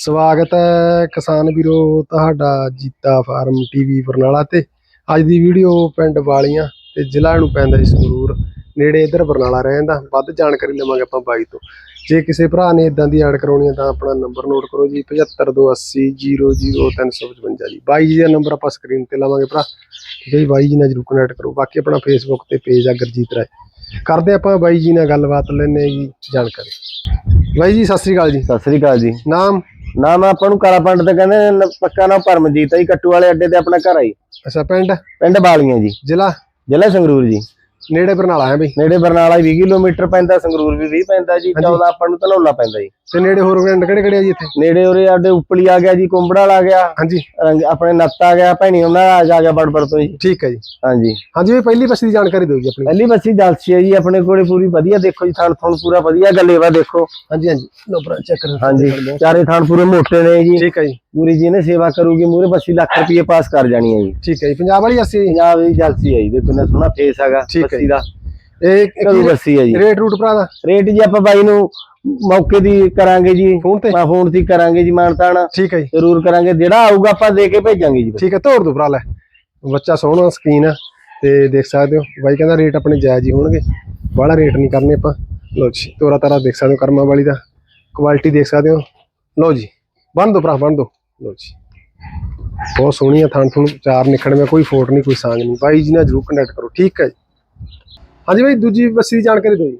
ਸਵਾਗਤ ਹੈ ਕਿਸਾਨ ਵੀਰੋ ਤੁਹਾਡਾ ਜੀਤਾ ਫਾਰਮ ਟੀਵੀ ਬਰਨਾਲਾ ਤੇ। ਅੱਜ ਦੀ ਵੀਡੀਓ ਪਿੰਡ ਵਾਲੀਆਂ ਤੇ ਜ਼ਿਲ੍ਹਾ ਨੂੰ ਪੈਂਦਾ ਜੀ ਸੰਗਰੂਰ ਨੇੜੇ ਇਧਰ ਬਰਨਾਲਾ ਰਹਿੰਦਾ ਵੱਧ ਜਾਣਕਾਰੀ ਲਵਾਂਗੇ ਆਪਾਂ ਬਾਈ ਤੋਂ। ਜੇ ਕਿਸੇ ਭਰਾ ਨੇ ਇਦਾਂ ਦੀ ਐਡ ਕਰਾਉਣੀ ਹੈ ਤਾਂ ਆਪਣਾ ਨੰਬਰ ਨੋਟ ਕਰੋ ਜੀ 7528000355 ਜੀ। ਬਾਈ ਜੀ ਦਾ ਨੰਬਰ ਆਪਾਂ ਸਕਰੀਨ ਤੇ ਲਾਵਾਂਗੇ ਭਰਾ। ਠੀਕ ਹੈ ਜੀ ਬਾਈ ਜੀ ਨਾਲ ਜਰੂਰ ਕਨੈਕਟ ਕਰੋ। ਬਾਕੀ ਆਪਣਾ ਫੇਸਬੁੱਕ ਤੇ ਪੇਜ ਆ ਗੁਰਜੀਤ ਰਾਏ। ਕਰਦੇ ਆਪਾਂ ਬਾਈ ਜੀ ਨਾਲ ਗੱਲਬਾਤ ਲੈਣੇ ਜੀ ਜਾਣਕਾਰੀ। ਬਾਈ ਜੀ ਸਤਿ ਸ੍ਰੀ ਅਕਾਲ ਜੀ। ਸਤਿ ਸ੍ਰੀ ਅਕਾਲ ਜੀ। ਨਾਮ? ਨਾਮ ਆਪਾਂ ਨੂੰ ਕਾਲਾ ਪੰਡ ਤੇ ਕਹਿੰਦੇ ਨੇ, ਨ- ਪੱਕਾ ਨਾਮ ਪਰਮਜੀਤ ਆ ਜੀ ਕੱਟੂ ਵਾਲੇ ਅੱਡੇ ਤੇ ਆਪਣਾ ਘਰ ਆ ਜੀ। ਅੱਛਾ ਪਿੰਡ? ਪਿੰਡ ਬਾਲੀਆਂ ਜੀ। ਜ਼ਿਲ੍ਹਾ? ਜ਼ਿਲ੍ਹਾ ਸੰਗਰੂਰ ਜੀ। ਨੇੜੇ ਬਰਨਾਲਾ ਹੈ ਬਈ। ਨੇੜੇ ਬਰਨਾਲਾ 20 ਕਿਲੋਮੀਟਰ ਪੈਂਦਾ ਸੰਗਰੂਰ ਵੀ 20 ਪੈਂਦਾ ਜੀ 14 ਆਪਾਂ ਨੂੰ ਧਨੌਲਾ ਪੈਂਦਾ ਜੀ। ਤੇ ਨੇੜੇ ਹੋਰ ਪਿੰਡ ਕਿਹੜੇ ਕਿਹੜੇ ਆ ਜੀ ਇੱਥੇ? ਨੇੜੇ ਉਰੇ ਸਾਡੇ ਉਪਲੀ ਆ ਗਿਆ ਜੀ ਕੁੰਬੜਾ ਆ ਗਿਆ। ਹਾਂਜੀ। ਆਪਣੇ ਨੱਤ ਆ ਗਿਆ ਭੈਣੀ ਉਹਨਾਂ ਦਾ ਆ ਗਿਆ ਬੜਬੜ ਤੋਂ ਜੀ। ਠੀਕ ਹੈ ਜੀ। ਹਾਂਜੀ। ਹਾਂਜੀ ਵੀ ਪਹਿਲੀ ਬੱਸੀ ਦੀ ਜਾਣਕਾਰੀ ਦਿਓ ਜੀ ਆਪਣੀ। ਪਹਿਲੀ ਬੱਸੀ ਜਲਸੀ ਹੈ ਜੀ ਆਪਣੇ ਕੋਲੇ ਪੂਰੀ ਵਧੀਆ ਦੇਖੋ ਜੀ ਥਣ ਥਣ ਪੂਰਾ ਵਧੀਆ ਗੱਲੇਵਾ ਦੇਖੋ। ਹਾਂਜੀ ਹਾਂਜੀ। ਭਰਾ ਚੈੱਕ ਕਰੋ ਹਾਂਜੀ। ਚਾਰੇ ਥਣ ਪੂਰੇ ਮੋਟੇ ਨੇ ਜੀ। ਠੀਕ ਹੈ ਜੀ। ਪੂਰੀ ਜੀ ਨੇ ਸੇਵਾ ਕਰੂਗੀ ਮੂਰੇ ਬੱਸੀ ਲੱਖ ਰੁਪਏ ਪਾਸ ਕਰ ਜਾਣੀ ਹੈ ਜੀ। ਠੀਕ ਹੈ ਜੀ ਪੰਜਾਬ ਵਾਲੀ ਅਸੀਂ ਪੰਜਾਬ ਦੀ ਜਲਸੀ ਹੈ ਜੀ ਦੇਖੋ ਨਾ ਸੋਹਣਾ ਫੇਸ ਹੈਗਾ ਬੱਸੀ ਦਾ। ਇਹ ਕਦੋਂ ਬੱਸੀ ਹੈ ਜੀ। ਰੇਟ ਰੂਟ ਭਰਾ ਦਾ? ਰੇਟ ਜੀ ਆਪਾਂ ਬਾਈ ਨੂੰ ਮੌਕੇ ਦੀ ਕਰਾਂਗੇ ਜੀ। ਫੋਨ ਤੇ? ਮੈਂ ਫੋਨ ਤੇ ਕਰਾਂਗੇ ਜੀ ਮਾਨਤਾਨ ਠੀਕ ਹੈ ਜੀ। ਜ਼ਰੂਰ ਕਰਾਂਗੇ ਜਿਹੜਾ ਆਊਗਾ ਆਪਾਂ ਦੇ ਕੇ ਭੇਜਾਂਗੇ ਜੀ। ਠੀਕ ਹੈ ਤੋੜ ਦੋ ਭਰਾ ਲੈ। ਬੱਚਾ ਸੋਹਣਾ ਸਕੀਨ ਆ ਤੇ ਦੇਖ ਸਕਦੇ ਹੋ ਬਾਈ ਕਹਿੰਦਾ ਰੇਟ ਆਪਣੇ ਜਾਇਜ਼ ਹੀ ਹੋਣਗੇ। ਬਾਹਲਾ ਰੇਟ ਨਹੀਂ ਕਰਨੇ ਆਪਾਂ। ਲੋ ਜੀ ਤੋਰਾ ਤਾਰਾ ਦੇਖ ਸਕਦੇ ਹੋ ਕਰਮਾ ਵਾਲੀ ਦਾ। ਕੁਆਲਿਟੀ ਦੇਖ ਸਕਦੇ ਹੋ। ਲੋ ਜੀ ਬੰਨ ਦੋ ਭਰਾ ਬੰਨ ਦੋ। ਲੋ ਜੀ। ਬਹੁਤ ਸੋਹਣੀ ਆ ਥਣ ਥਣ ਚਾਰ ਨਿਕੜ ਮੈਂ ਕੋਈ ਫੋਟ ਨਹੀਂ ਕੋਈ ਸਾਂਗ ਨਹੀਂ। ਬਾਈ ਜੀ ਨਾਲ ਜਰੂਰ ਕੰਟੈਕਟ ਕਰੋ ਠੀਕ ਹੈ ਜੀ। ਹਾਂਜੀ ਬਾਈ ਦੂਜੀ ਬੱਸੀ ਦੀ ਜਾਣਕਾਰੀ ਦਿਓ ਜੀ।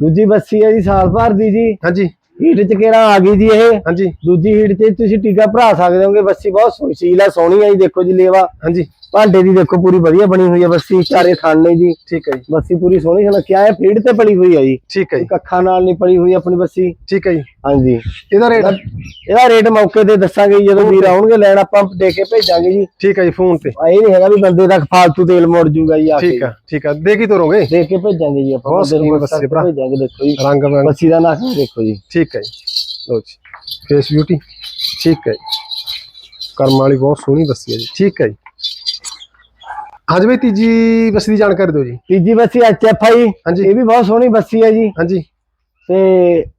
ਦੂਜੀ ਬੱਸੀ ਹੈ ਜੀ ਸਾਲ ਭਰ ਦੀ ਜੀ। ਹਾਂਜੀ। ਹੀਟ ਚ ਕਿਹੜਾ ਆ ਗਈ ਜੀ ਇਹ? ਹਾਂਜੀ। ਦੂਜੀ ਹੀਟ ਚ ਤੁਸੀਂ ਟੀਕਾ ਭਰਾ ਸਕਦੇ ਹੋਗੇ ਬੱਸੀ ਬਹੁਤ ਸੁਸ਼ੀਲ ਆ ਸੋਹਣੀ ਆ ਜੀ ਦੇਖੋ ਜੀ ਲੇਵਾ। ਹਾਂਜੀ। ਭਾਂਡੇ ਦੀ ਦੇਖੋ ਪੂਰੀ ਵਧੀਆ ਬਣੀ ਹੋਈ ਹੈ ਬੱਸੀ ਚਾਰੇ ਥਣ ਨੇ ਜੀ। ਠੀਕ ਹੈ ਜੀ। ਬੱਸੀ ਪੂਰੀ ਸੋਹਣੀ ਸੁਨੱਖਿਆ ਹੈ ਫੀਡ ਤੇ ਪਲੀ ਹੋਈ ਹੈ ਜੀ। ਠੀਕ ਹੈ ਜੀ। ਕੱਖਾਂ ਨਾਲ ਨਹੀਂ ਪਲੀ ਹੋਈ ਆਪਣੀ ਬੱਸੀ। ਠੀਕ ਹੈ ਜੀ। ਹਾਂਜੀ। ਇਹਦਾ ਰੇਟ ਇਹਦਾ ਰੇਟ ਮੌਕੇ ਤੇ ਦੱਸਾਂਗੇ ਜਦੋਂ ਵੀਰ ਆਉਣਗੇ ਲੈਣ ਆਪਾਂ ਦੇ ਕੇ ਭੇਜਾਂਗੇ ਜੀ। ਠੀਕ ਹੈ ਜੀ ਫੋਨ ਤੇ। ਆ ਇਹ ਨਹੀਂ ਹੈਗਾ ਵੀ ਬੰਦੇ ਦਾ ਫਾਲਤੂ ਤੇਲ ਮੁੜ ਜੂਗਾ ਜੀ ਆ ਕੇ। ਠੀਕ ਆ ਠੀਕ ਆ। ਦੇ ਕੀ ਤੋਰੋਗੇ? ਦੇ ਕੇ ਭੇਜਾਂਗੇ ਜੀ ਆਪਾਂ ਬੱਸਾਂ। ਭੇਜਾਂਗੇ ਦੇਖੋ ਜੀ। ਰੰਗ ਬੱਸੀ ਦਾ ਨਾਮ ਦੇਖੋ ਜੀ। ਠੀਕ ਹੈ ਜੀ। ਲੋ ਜੀ। ਫੇਸ ਬਿਊਟੀ ਠੀਕ ਹੈ ਜੀ। ਕਰਮ ਵਾਲੀ ਬਹੁਤ ਸੋਹਣੀ ਬੱਸੀ ਹੈ ਜੀ। ਠੀਕ ਹੈ ਜੀ। ਹਾਂਜੀ ਬਈ ਤੀਜੀ ਬੱਸੀ ਦੀ ਜਾਣਕਾਰੀ ਦਿਓ ਜੀ। ਤੀਜੀ ਬੱਸੀ ਐਚਐਫ ਆਈ। ਇਹ ਵੀ ਬਹੁਤ ਸੋਹਣੀ ਬੱਸੀ ਹੈ ਜੀ। ਹਾਂਜੀ। ਤੇ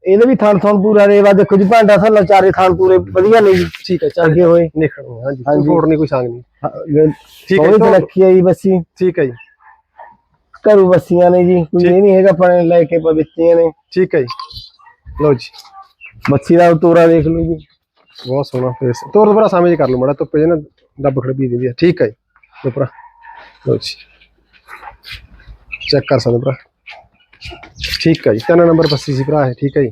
ਇਹਦੇ ਵੀ ਥਣ ਥਣ ਪੂਰਾ ਰੇਵਾ ਦੇਖੋ ਜੀ ਭਾਂਡਾ ਥੱਲੇ ਚਾਰੇ ਥਣ ਪੂਰੇ ਵਧੀਆ ਨੇ ਜੀ। ਠੀਕ ਹੈ ਚੱਲ ਲੱਗੇ ਹੋਏ। ਨਿਕਲ ਹਾਂਜੀ ਕੋਈ। ਫੋੜ ਨਹੀਂ ਕੋਈ ਸੰਗ ਨਹੀਂ। ਠੀਕ ਹੈ ਜੀ, ਸੁਨੱਖੀ ਹੈ ਜੀ ਬੱਸੀ ਠੀਕ ਹੈ ਜੀ। ਘਰੂ ਬੱਸੀਆਂ ਨੇ ਜੀ। ਕੋਈ ਇਹ ਨਹੀਂ ਹੈਗਾ ਆਪਣੇ ਲੈ ਕੇ ਪਵਿੱਤੀਆਂ ਨੇ। ਠੀਕ ਹੈ ਜੀ। ਲੋ ਜੀ। ਬੱਸੀ ਦਾ ਤੋਰਾ ਦੇਖ ਲਓ ਜੀ। ਬਹੁਤ ਸੋਹਣਾ ਫੇਸ ਤੋਰ ਭਰਾ ਸਾਹਮਣੇ ਕਰ ਲਓ ਮੜਾ ਧੁੱਪੇ ਜੇ ਨਾ ਡੱਬ ਖੜਪੀ ਦਿੰਦੀ ਹੈ ਠੀਕ ਹੈ ਜੀ। ਲਓ ਲੋ ਜੀ। ਚੈੱਕ ਕਰ ਸਕਦੇ ਭਰਾ। ਠੀਕ ਹੈ ਜੀ। ਤਿੰਨ ਨੰਬਰ ਬੱਸੀ ਸੀ ਭਰਾ ਹੈ ਠੀਕ ਹੈ ਜੀ।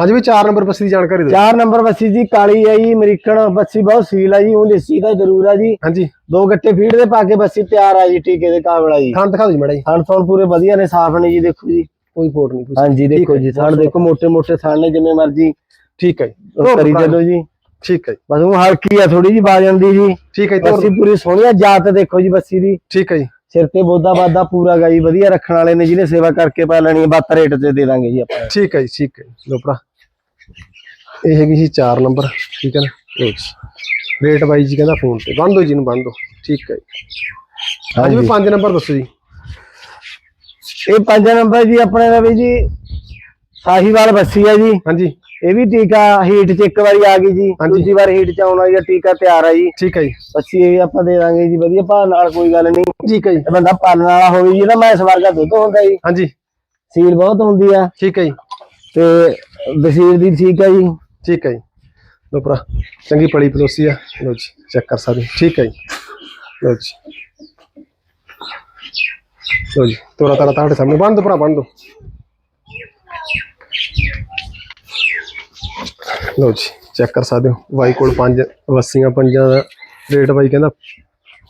ਹਾਂਜੀ ਵੀ ਚਾਰ ਨੰਬਰ ਬੱਸੀ ਦੀ ਜਾਣਕਾਰੀ ਦਿਓ। ਚਾਰ ਨੰਬਰ ਬੱਸੀ ਜੀ ਕਾਲੀ ਹੈ ਜੀ ਅਮਰੀਕਨ ਬੱਸੀ ਬਹੁਤ ਸੀਲ ਹੈ ਜੀ ਉਹ ਲਿੱਸੀ ਦਾ ਜ਼ਰੂਰ ਹੈ ਜੀ। ਹਾਂਜੀ। ਦੋ ਗੱਟੇ ਫੀਡ ਦੇ ਪਾ ਕੇ ਬੱਸੀ ਤਿਆਰ ਆ ਜੀ ਟੀਕੇ ਦੇ ਕਾਬਲਾ ਜੀ। ਥਾਂ ਦਿਖਾ ਦਿਓ ਜੀ ਮੜਾ ਜੀ ਥਣ ਥਣ ਪੂਰੇ ਵਧੀਆ ਨੇ ਸਾਫ਼ ਨੇ ਜੀ ਦੇਖੋ ਜੀ। ਕੋਈ ਫੋਟ ਨਹੀਂ ਕੁਛ ਹਾਂਜੀ ਦੇਖੋ ਜੀ ਥਣ ਦੇਖੋ ਮੋٹے ਮੋٹے ਥਣ ਨੇ ਜਿਵੇਂ ਮਰਜ਼ੀ। ਠੀਕ ਹੈ ਕਰੀ ਚਲੋ ਜੀ। ਠੀਕ ਹੈ ਬਸ ਉਹ ਹਲਕੀ ਆ ਥੋੜੀ ਜੀ ਬਾਜ ਜਾਂਦੀ ਜੀ। ਠੀਕ ਹੈ ਬੱਸੀ ਪੂਰੀ ਸੋਹਣੀ ਜਾਤ ਦੇਖੋ ਜੀ ਬੱਸੀ ਦੀ। ਠੀਕ ਹੈ ਸਿਰ ਤੇ ਬੋਦਾ ਬਾਦਾ ਪੂਰਾ ਗਾਈ ਵਧੀਆ ਰੱਖਣ ਵਾਲੇ ਨੇ ਜਿਹਨੇ ਸੇਵਾ ਕਰਕੇ ਪਾ ਲੈਣੀ ਹੈ ਰੇਟ ਤੇ ਦੇ ਦਾਂਗੇ ਜੀ ਆਪਾਂ। ਠੀਕ ਹੈ ਜੀ ਠੀਕ ਹੈ ਲੋ ਭਰਾ। ਇਹ ਹੈਗੀ ਸੀ 4 ਨੰਬਰ ਠੀਕ ਹੈ ਨਾ? ਲੋ ਰੇਟ ਬਾਈ ਜੀ ਕਹਿੰਦਾ ਫੋਨ ਤੇ। ਬੰਦ ਦੋ ਜੀ ਨੂੰ ਬੰਦ ਦੋ ਠੀਕ ਹੈ ਜੀ। ਅੱਜ ਵੀ 5 ਨੰਬਰ ਦੱਸੋ ਜੀ। ਇਹ ਪੰਜ ਨੰਬਰ ਜੀ ਆਪਣੇ ਦਾ ਵੀ ਜੀ ਸਾਹੀਵਾਲ ਬੱਸੀ ਹੈ ਜੀ। ਹਾਂਜੀ। ਇਹ ਵੀ ਟੀਕਾ ਹੀਟ ਚ ਇੱਕ ਵਾਰੀ ਆ ਗਈ ਜੀ। ਦੂਜੀ ਵਾਰ ਹੀਟ ਚ ਆਉਣ ਵਾਲੀ ਆ ਟੀਕਾ ਤਿਆਰ ਆ ਜੀ। ਠੀਕ ਹੈ ਜੀ। ਬੱਸੀ ਇਹ ਆਪਾਂ ਦੇ ਦਾਂਗੇ ਜੀ ਵਧੀਆ ਭਾਅ ਨਾਲ ਕੋਈ ਗੱਲ ਨਹੀਂ। ਠੀਕ ਹੈ ਜੀ। ਇਹ ਬੰਦਾ ਪਾਲਣ ਵਾਲਾ ਹੋਵੇ ਜੀ ਨਾ ਮੈਂ ਇਸ ਵਰਗਾ ਦੁੱਧ ਹੁੰਦਾ ਜੀ। ਹਾਂਜੀ। ਸੀਲ ਬਹੁਤ ਹੁੰਦੀ ਆ। ਠੀਕ ਹੈ ਜੀ। ਤੇ ਵਸੀਰ ਦੀ ਠੀਕ ਹੈ ਜੀ। ਠੀਕ ਹੈ ਜੀ। ਲਓ ਭਰਾ ਚੰਗੀ ਪਲੀ ਪਲੋਸੀ ਆ। ਲਓ ਜੀ ਚੈੱਕ ਕਰ ਸਕਦੇ। ਠੀਕ ਹੈ ਜੀ। ਲਓ ਜੀ। ਲਓ ਜੀ, ਤੋਰਾ ਤਾਰਾ ਤੁਹਾਡੇ ਸਾਹਮਣੇ, ਬੰਦ ਦੋ ਭਰਾ, ਬੰਦ। ਦੋ ਲਓ ਜੀ ਚੈੱਕ ਕਰ ਸਕਦੇ ਹੋ ਬਾਈ ਕੋਲ ਪੰਜ ਵੱਸੀਆਂ ਪੰਜਾਂ ਦਾ ਰੇਟ ਬਾਈ ਕਹਿੰਦਾ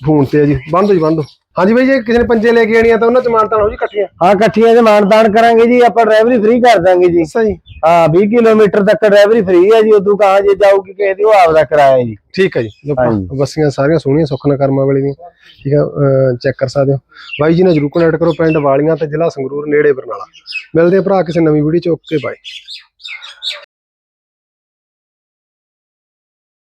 ਫੋਨ ਤੇ ਆ ਜੀ। ਬੰਦ ਹੋ ਜੀ, ਬੰਦ ਦੋ ਹਾਂਜੀ ਬਾਈ ਜੇ ਕਿਸੇ ਨੇ ਪੰਜੇ ਲੈ ਕੇ ਆਣੀਆਂ ਤਾਂ ਉਹਨਾਂ ਚ ਮਾਨਤਾਨ ਹੋ ਜੀ ਇਕੱਠੀਆਂ? ਹਾਂ ਇਕੱਠੀਆਂ ਦੇ ਮਾਨਦਾਨ ਕਰਾਂਗੇ ਜੀ ਆਪਾਂ ਡਰਾਈਵਰੀ ਫ੍ਰੀ ਕਰ ਦਾਂਗੇ ਜੀ। ਅੱਛਾ ਜੀ। ਹਾਂ 20 ਕਿਲੋਮੀਟਰ ਤੱਕ ਡਰਾਈਵਰੀ ਫ੍ਰੀ ਹੈ ਜੀ ਉਦੋਂ ਕਹਾਂ ਜੇ ਜਾਊਗੀ ਕਿਸੇ ਦੀ ਉਹ ਆਪਦਾ ਕਿਰਾਇਆ ਜੀ। ਠੀਕ ਹੈ ਜੀ। ਬੱਸੀਆਂ ਸਾਰੀਆਂ ਸੋਹਣੀਆਂ ਸੁਖਨਾ ਕਰਮਾਂ ਵਾਲੀ ਦੀਆਂ ਠੀਕ ਹੈ ਚੈੱਕ ਕਰ ਸਕਦੇ ਹੋ। ਬਾਈ ਜੀ ਨਾਲ ਜਰੂਰ ਕਨੈਕਟ ਕਰੋ ਪਿੰਡ ਵਾਲੀਆਂ ਤੇ ਜ਼ਿਲ੍ਹਾ ਸੰਗਰੂਰ ਨੇੜੇ ਬਰਨਾਲਾ। ਮਿਲਦੇ ਆ ਭਰਾ ਕਿਸੇ ਨਵੀਂ ਵੀਡੀਓ ਚ ਓਕੇ ਬਾਏ